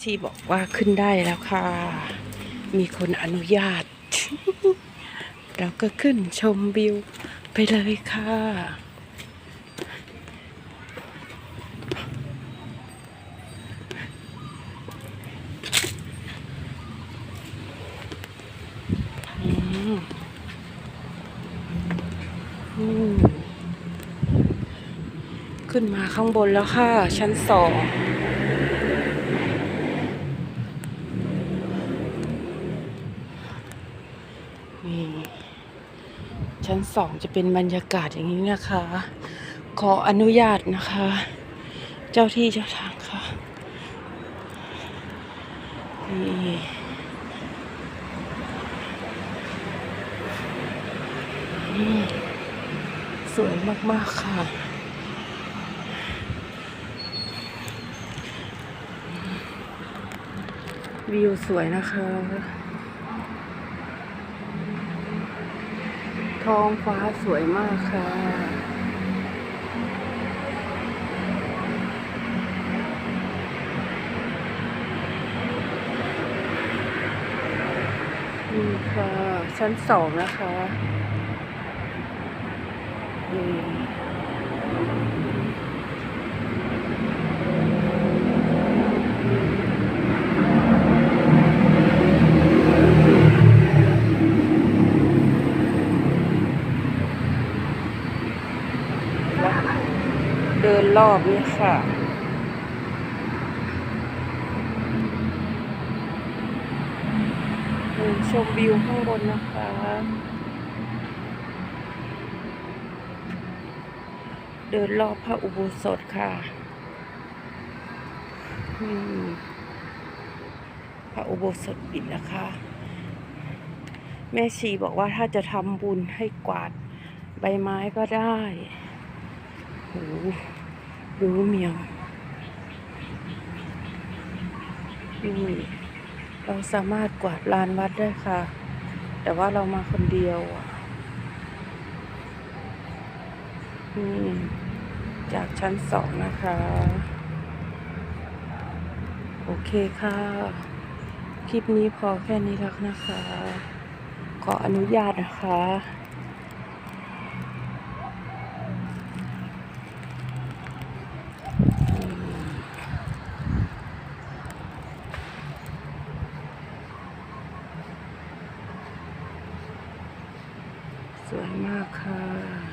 ชีบอกว่าขึ้นได้แล้วค่ะ มีคนอนุญาต เราก็ขึ้นชมวิวไปเลยค่ะอือขึ้นมาข้างบนแล้วค่ะ ชั้นสอง นี่ชั้นสองจะเป็นบรรยากาศอย่างนี้นะคะ ขออนุญาตนะคะ เจ้าที่เจ้าทางค่ะนี่สวยมาก ๆ ค่ะ วิวสวยนะคะ ท้องฟ้าสวยมากค่ะ นี่ค่ะ ชั้นสองนะคะนี่ เดินรอบนี่ค่ะเดินชมวิวข้างบนนะคะเดินรอบพระอุโบสถค่ะ พระอุโบสถปิดนะคะ แม่ชีบอกว่าถ้าจะทำบุญให้กวาดใบไม้ก็ได้ หดูเหมียวนี่เราสามารถกวาดลานวัดได้ค่ะ แต่ว่าเรามาคนเดียวนี่จากชั้นสองนะคะ โอเคค่ะ คลิปนี้พอแค่นี้แล้วนะคะ ขออนุญาตนะคะ Celana.